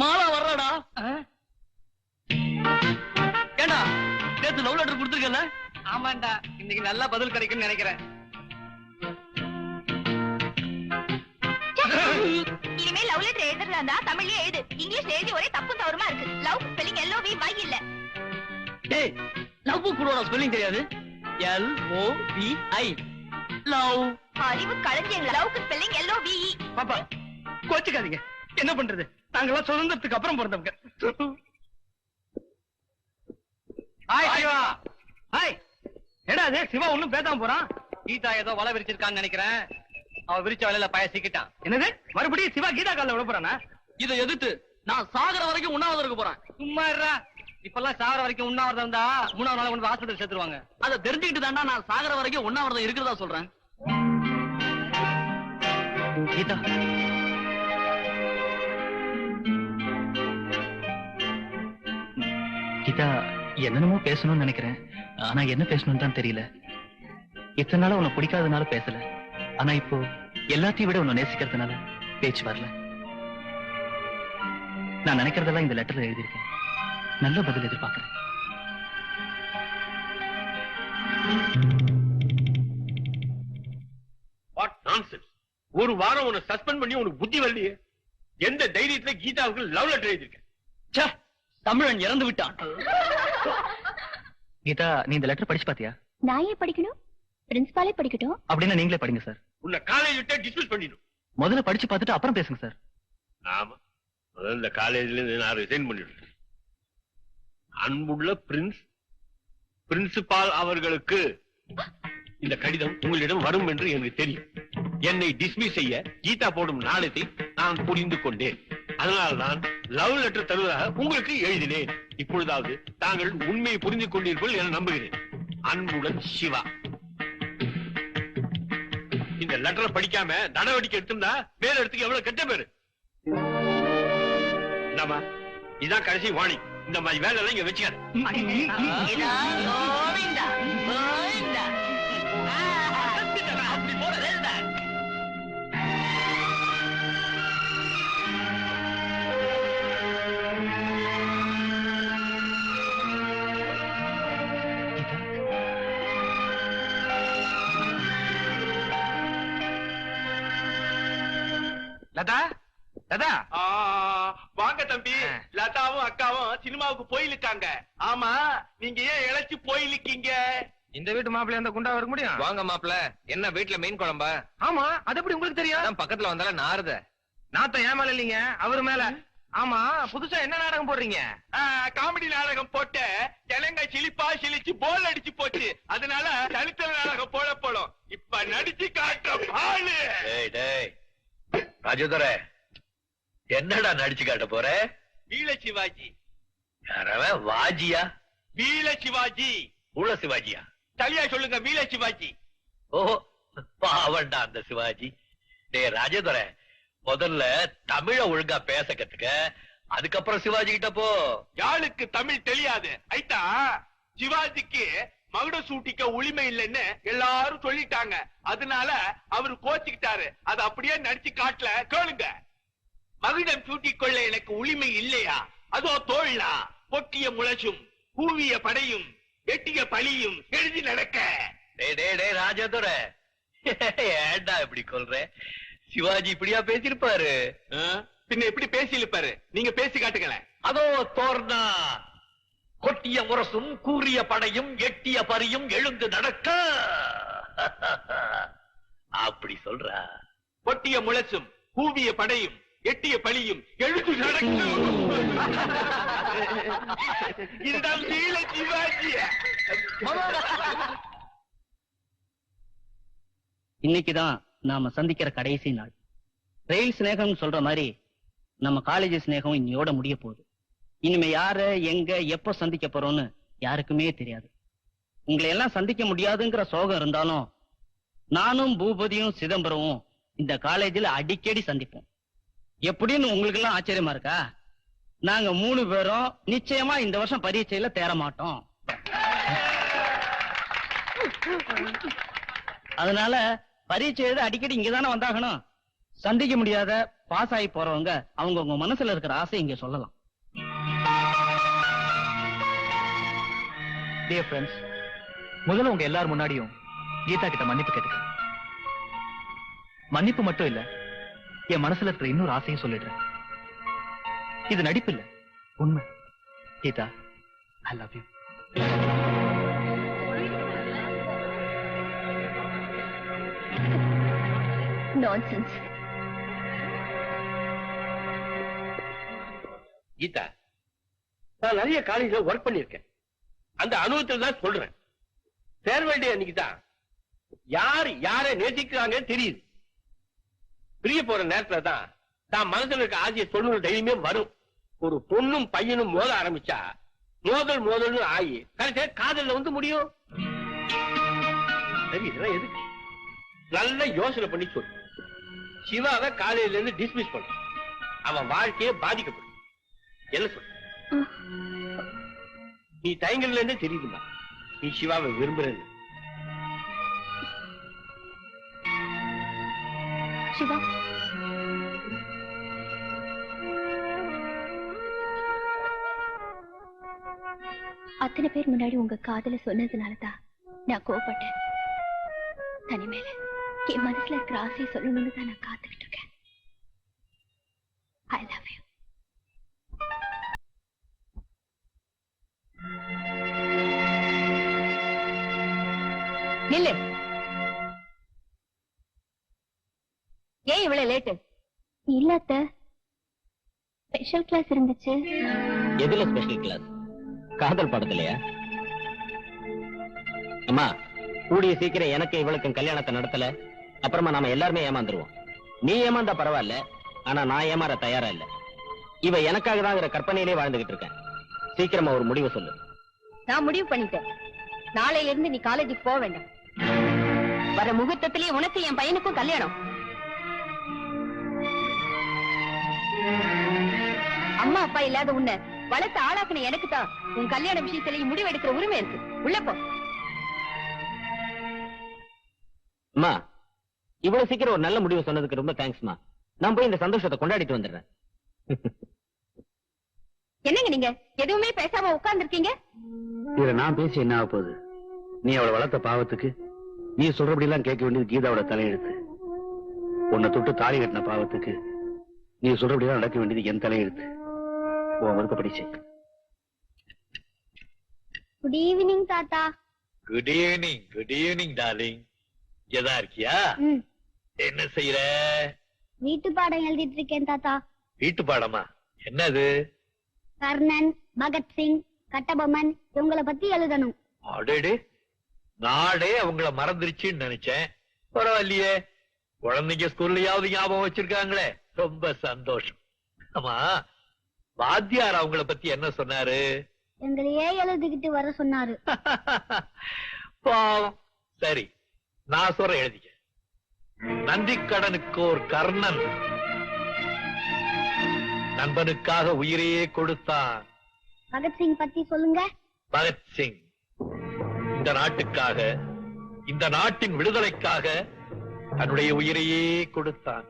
மாலா வர்றாடா. ஏண்டா நேத்து love letter கொடுத்துருக்கல ஆமாண்டா இன்னைக்கு நல்லா பதில் கிடைக்கும்னு நினைக்கிறேன். இனிமே லவ் லெட்டர் எழுதுறதா இருந்தா தமிழ்லயே எழுது. இங்கிலீஷ்ல எழுதி ஒரே தப்பு தவறுமா இருக்கு. Love spelling L O V Y இல்ல. டேய் லவ் கூட ஸ்பெல்லிங் தெரியாது. L O B I love அறிவு களஞ்சியங்கள? லவ்க்கு ஸ்பெல்லிங் எல் ஓ வி பாப்பா கோச்சுக்காதீங்க. என்ன பண்றது? நாங்கெல்லாம் சுதந்திரத்துக்கு அப்புறம் பிறந்தவங்க. ஹாய் சிவா ஹாய் ஏடா அது சிவா ஒண்ணும் பேசாம போறான்? கீதா ஏதோ வலை விரிச்சிருக்கான்னு நினைக்கிறேன். அவ விரிச்ச வலையில பய சிக்கிட்டான் என்னது? மறுபடியும் சிவா கீதா காலில் விட போறானா? இதை எதிர்த்து நான் சாகர வரைக்கும் உண்ணாவிரதம் இருக்க போறேன். சும்மா இருடா. இப்பெல்லாம் சாவர வரைக்கும் உண்ணாவிரதம் இருந்தா மூணாவது நாள் கொண்டு ஹாஸ்பிட்டல் சேர்த்துருவாங்க. அதை தெரிஞ்சுக்கிட்டு தாண்டா நான் சாகர வரைக்கும் உண்ணாவிரதம் இருக்கிறதா சொல்றேன். கீதா. கீதா என்னென்னமோ பேசணும்னு நினைக்கிறேன். ஆனா என்ன பேசணும்னு தான் தெரியல. இத்தனை நாள உன்னை பிடிக்காதனால பேசல. ஆனா இப்போ எல்லாத்தையும் விட உன்னை நேசிக்கிறதுனால பேச்சு வரல. நான் நினைக்கிறதெல்லாம் இந்த லெட்டர்ல எழுதியிருக்கேன். நல்ல பதில் எதிர்பார்க்கிறேன். ஒரு வாரம் உன்னை சஸ்பெண்ட் பண்ணி உனக்கு புத்தி வரலையே. எந்த தைரியத்துல கீதாவுக்கு லவ் லெட்டர் எழுதியிருக்கேன். தமிழன் இறந்து விட்டான். கீதா நீ இந்த லெட்டர் படிச்சு பாத்தியா? நான் ஏன் படிக்கணும்? பிரின்சிபாலே படிக்கட்டும். அப்படின்னா நீங்களே படிங்க சார் உன்னை காலேஜ் விட்டு டிஸ்மிஸ் பண்ணிடும். முதல்ல படிச்சு பார்த்துட்டு அப்புறம் பேசுங்க சார் ஆமா. முதல்ல இந்த காலேஜ்ல இருந்து நான் ரிசைன் பண்ணிடுறேன். அன்புள்ள பிரின்ஸ் பிரின்சிபால் அவர்களுக்கு இந்த கடிதம் உங்களிடம் வரும் என்று எனக்கு தெரியும். என்னை டிஸ்மிஸ் செய்ய கீதா போடும் நாளத்தை நான் புரிந்து கொண்டேன். அதனால்தான் லவ் லெட்டர் தருவதாக உங்களுக்கு எழுதினேன். இப்பொழுதாவது தாங்கள் உண்மையை புரிந்து கொண்டீர்கள் என நம்புகிறேன். அன்புடன் சிவா. இந்த லெட்டரை படிக்காம நடவடிக்கை எடுத்திருந்தா மேல இடத்துக்கு எவ்வளவு கெட்ட பேரு? நம்ம இதான் கடைசி வாணி. இந்த மாதிரி வேலை எல்லாம் இங்க வச்சுக்காது. லதா லதா வாங்க தம்பி. லதாவும் அக்காவும் சினிமாவுக்கு போயிருக்காங்க. ஆமா நீங்க ஏன் இழைச்சு போயிருக்கீங்க? இந்த வீட்டு மாப்பிள்ளை அந்த குண்டா வர முடியும்? வாங்க மாப்ள என்ன வீட்ல மீன் குழம்பா? ஆமா அது எப்படி உங்களுக்கு தெரியும்? பக்கத்துல வந்தால நாறுத. நாத்தம் ஏன் மேல இல்லைங்க? அவரு மேல. ஆமா புதுசா என்ன நாடகம் போடுறீங்க? காமெடி நாடகம் போட்ட ஜனங்க சிலிப்பா சிலிச்சு போல் அடிச்சு போச்சு. அதனால தனித்தர நாடகம் போட போடும் இப்ப நடிச்சு டேய் டேய். ராஜதுர என்னடா நடிச்சு காட்ட போற? வீல சிவாஜி. யாரவன் வாஜியா? வீல சிவாஜி. உள்ள சிவாஜியா? சரியா சொல்லுங்க வீல சிவாஜி. ஓஹோ பாவண்டா அந்த சிவாஜி. டேய் ராஜதுர முதல்ல தமிழ ஒழுங்கா பேச கத்துக்க அதுக்கப்புறம் சிவாஜி கிட்ட போ. யாளுக்கு தமிழ் தெரியாது? ஐட்டா சிவாஜிக்கு மகுட சூட்டிக்க உரிமை இல்லைன்னு எல்லாரும் சொல்லிட்டாங்க. அதனால அவரு கோச்சுக்கிட்டாரு. அது அப்படியே நடிச்சு காட்டல கேளுங்க. மகுடம் சூட்டிக் கொள்ள எனக்கு உரிமை இல்லையா? அதோ தோழா பொட்டிய முளசும் கூவிய படையும் எட்டிய பலியும் எழுதி நடக்க. ராஜதுர. ஏன்டா இப்படி கொல்ற? சிவாஜி இப்படியா பேசியிருப்பாரு? ஆ? பின்ன எப்படி பேசியிருப்பாரு? நீங்க பேசி காட்டுங்களேன். அதோ தோர்னா. கொட்டிய முரசும் கூறிய படையும் எட்டிய பரியும் எழுந்து நடக்க. அப்படி சொல்ற. கொட்டிய முளைச்சும் கூவிய படையும் எட்டிய பலியும் எழுந்து நடக்கும் இதுதான் இன்னைக்குதான் நாம சந்திக்கிற கடைசி நாள். ரயில் சிநேகம் சொல்ற மாதிரி நம்ம காலேஜ் சிநேகம் இன்னையோட முடிய போகுது. இனிமே யார எங்க எப்ப சந்திக்க போறோம்னு யாருக்குமே தெரியாது. உங்களை எல்லாம் சந்திக்க முடியாதுங்கிற சோகம் இருந்தாலும் நானும் பூபதியும் சிதம்பரமும் இந்த காலேஜில் அடிக்கடி சந்திப்போம். எப்படின்னு உங்களுக்கு எல்லாம் ஆச்சரியமா இருக்கா? நாங்க மூணு பேரும் நிச்சயமா இந்த வருஷம் பரீட்சையில தேர மாட்டோம். அதனால பரீட்சை எழுத அடிக்கடி இங்கதானே வந்தாகணும். சந்திக்க முடியாத பாஸ் ஆகி போறவங்க அவங்க உங்க மனசுல இருக்கிற ஆசை இங்க சொல்லலாம். டியர் ஃப்ரெண்ட்ஸ் முதல்ல உங்க எல்லார் முன்னாடியும் கீதா கிட்ட மன்னிப்பு கேட்டுக்கிறேன் மன்னிப்பு மட்டும் இல்ல என் மனசுல இருக்கிற இன்னொரு ஆசையும் சொல்லிடுறேன். இது நடிப்பு இல்ல உண்மை. Geetha I love you nonsense Geetha நான் நிறைய காலேஜ்ல ஒர்க் பண்ணிருக்கேன் அந்த அனுபவத்தில் தான் சொல்றேன். ஃபேர்வெல் டே அன்னைக்கு தான் யார் யாரை நேசிக்கிறாங்கன்னு தெரியுது. பிரிய போற நேரத்துல தான் தான் மனசுல இருக்க ஆசையை சொல்லுற தைரியமே வரும். ஒரு பொண்ணும் பையனும் மோத ஆரம்பிச்சா மோதல் மோதல்னு ஆகி கடைசியா காதல்ல வந்து முடியும். சரி இதெல்லாம் எதுக்கு? நல்ல யோசனை பண்ணி சொல்லு. சிவாவை காலையில இருந்து டிஸ்மிஸ் பண்ண. அவன் வாழ்க்கையே பாதிக்கப்படும். என்ன சொல்ற நீ தயங்கல்ல இருந்தே தெரியுதுமா நீ சிவாவை விரும்புறது. சிவா. அத்தனை பேர் முன்னாடி உங்க காதல சொன்னதுனாலதான் நான் கோவப்பட்டேன். தனிமேல என் மனசுல இருக்கிற ஆசையை சொல்லணும்னு தான் நான் காத்துக்கிட்டு இருக்கேன். நில்லு. ஏன் இவ்வளவு லேட்டு இல்ல அத்த ஸ்பெஷல் கிளாஸ் இருந்துச்சு. எதுல ஸ்பெஷல் கிளாஸ் காதல் படத்துலயா? அம்மா கூடிய சீக்கிரம் எனக்கு இவளுக்கும் கல்யாணத்தை நடத்தல. அப்புறமா நாம எல்லாருமே ஏமாந்துருவோம். நீ ஏமாந்தா பரவாயில்ல ஆனா நான் ஏமாற தயாரா இல்ல. இவ எனக்காக தாங்கிற கற்பனையிலே வாழ்ந்துகிட்டு இருக்கேன். சீக்கிரமா ஒரு முடிவு சொல்லு. நான் முடிவு பண்ணிட்டேன். நாளையில இருந்து நீ காலேஜுக்கு போக வேண்டாம். வர முகூர்த்தத்திலேயே உனக்கு என் பையனுக்கும் கல்யாணம். அம்மா அப்பா இல்லாத உன்னை வளர்த்து ஆளாக்குன எனக்கு தான் உன் கல்யாண விஷயத்திலேயே முடிவு எடுக்கிற உரிமை இருக்கு. உள்ள போ. அம்மா இவ்வளவு சீக்கிரம் ஒரு நல்ல முடிவு சொன்னதுக்கு ரொம்ப தேங்க்ஸ்மா நான் போய் இந்த சந்தோஷத்தை கொண்டாடிட்டு வந்துடுறேன். என்னங்க நீங்க? எதுவுமே பேசாம உட்கார்ந்து இருக்கீங்க இதுல நான் பேசி என்ன ஆக போகுது? நீ அவளை வளர்த்த பாவத்துக்கு நீ சொல்றபடி எல்லாம் கேட்க வேண்டியது கீதாவோட தலையெழுத்து. உன்னை தொட்டு தாலி கட்டின பாவத்துக்கு நீ சொல்றபடி எல்லாம் நடக்க வேண்டியது என் தலையெழுத்து. உன் விருப்பப்படி செய் குட் ஈவினிங் தாத்தா. Good evening good evening darling இங்கதான் இருக்கியா? என்ன செய்யற வீட்டு பாடம் எழுதிட்டு இருக்கேன் தாத்தா. வீட்டு பாடமா? என்னது? கர்ணன் பகத்சிங் கட்டபொம்மன் இவங்களை பத்தி எழுதணும். அடேடே. நாடே அவங்கள மறந்துருச்சுன்னு நினைச்சேன். பரவாயில்லையே. குழந்தைங்க ஸ்கூல்லயாவது ஞாபகம் வச்சிருக்காங்களே. ரொம்ப சந்தோஷம். ஆமா வாத்தியார் அவங்கள பத்தி என்ன சொன்னாரு? எங்களையே எழுதிக்கிட்டு வர சொன்னாரு. பாவம். சரி நான் சொல்றேன் எழுதிக்க. நந்திக்கடனுக்கு ஒரு கர்ணன் நண்பனுக்காக உயிரையே கொடுத்தான். பகத்சிங் பத்தி சொல்லுங்க. பகத்சிங். இந்த நாட்டுக்காக இந்த நாட்டின் விடுதலைக்காக தன்னுடைய உயிரையே கொடுத்தான்.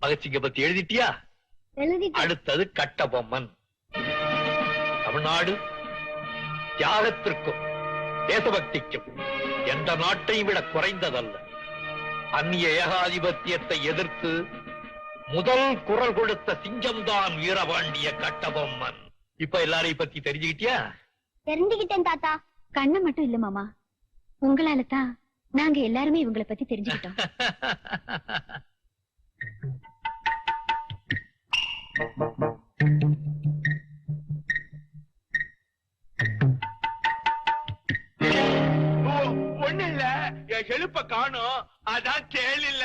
பகத்சிங்க பத்தி எழுதிட்டியா? எழுதிட்டு அடுத்தது கட்டபொம்மன். தமிழ்நாடு தியாகத்திற்கும் தேசபக்திக்கும் எந்த நாட்டையும் விட குறைந்ததல்ல. அந்நிய ஏகாதிபத்தியத்தை எதிர்த்து முதல் குரல் கொடுத்த சிங்கம்தான் வீரபாண்டிய கட்டபொம்மன். இப்ப எல்லாரையும் பத்தி தெரிஞ்சுக்கிட்டியா? தெரிஞ்சுக்கிட்டேன் தாத்தா. கண்ணு மட்டும் இல்ல மாமா. உங்களால தான் நாங்க எல்லாருமே இவங்களை பத்தி தெரிஞ்சுக்கிட்டோம். ஒண்ணு இல்ல. என் செழுப்ப காணும். அதான் கேள் இல்ல.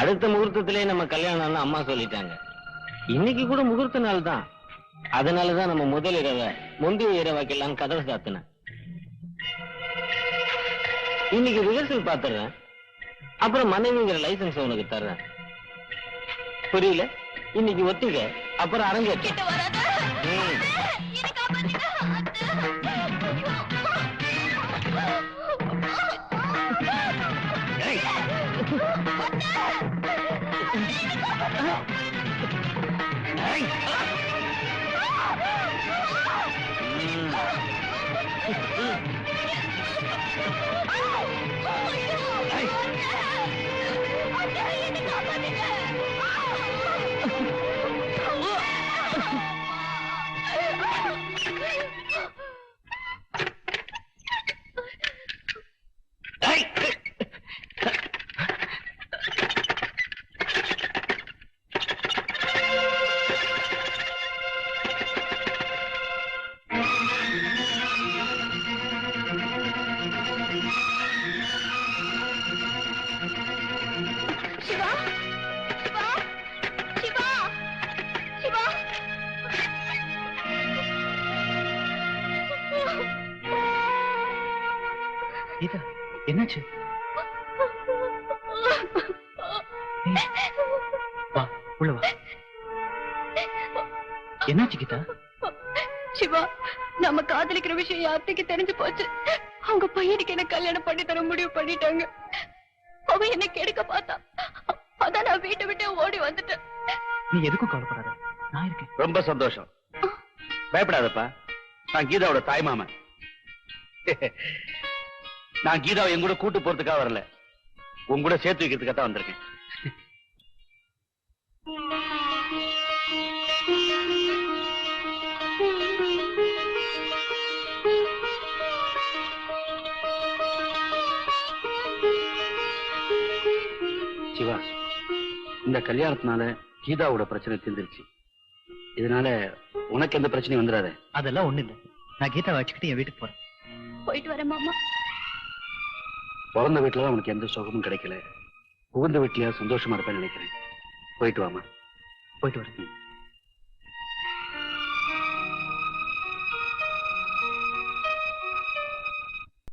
அடுத்த முகூர்த்தத்திலே நம்ம கல்யாணம்னு அம்மா சொல்லிட்டாங்க. இன்னைக்கு கூட முகூர்த்த நாள் தான். அதனாலதான் நம்ம முதல் இரவை முந்தைய இரவாக்கெல்லாம் கதவை சாத்தினேன். இன்னைக்கு ரிஹர்சல் பாத்துறேன். அப்புறம் மனைவிங்கிற லைசன்ஸ் உனக்கு தர்றேன். புரியல? இன்னைக்கு ஒத்திக அப்புறம் அரங்கேற்றம். என்னாச்சு? வா உள்ள வா. என்னாச்சு கீதா? சிவா நம்ம காதலிக்கிற விஷயம் என் அத்தைக்கு தெரிஞ்சு போச்சு. அவங்க பையனுக்கு என்ன கல்யாணம் பண்ணி தர முடிவு பண்ணிட்டாங்க. அவ என்ன கெடுக்க பார்த்தா. அதான் நான் வீட்டை விட்டு ஓடி வந்துட்டேன். நீ எதுக்கும் கவலைப்படாத. நான் இருக்கேன். ரொம்ப சந்தோஷம். பயப்படாதப்பா. நான் கீதாவோட தாய் மாமன். நான் கீதாவை என் கூட கூட்டு போறதுக்காக வரல. உன் கூட சேர்த்து வைக்கிறதுக்காக தான் வந்திருக்கேன். சிவா இந்த கல்யாணத்தினால கீதாவோட பிரச்சனை தீர்ந்துருச்சு. இதனால உனக்கு எந்த பிரச்சனையும் வந்துடாத. அதெல்லாம் ஒண்ணு இல்ல. நான் கீதா வச்சுக்கிட்டு என் வீட்டுக்கு போறேன். போயிட்டு வரேன் மாமா. பிறந்த வீட்டுல உனக்கு எந்த சுகமும் கிடைக்கல. புகுந்த வீட்டுல சந்தோஷமா இருப்பேன்னு நினைக்கிறேன். போயிட்டு வாமா போயிட்டு வரேன்.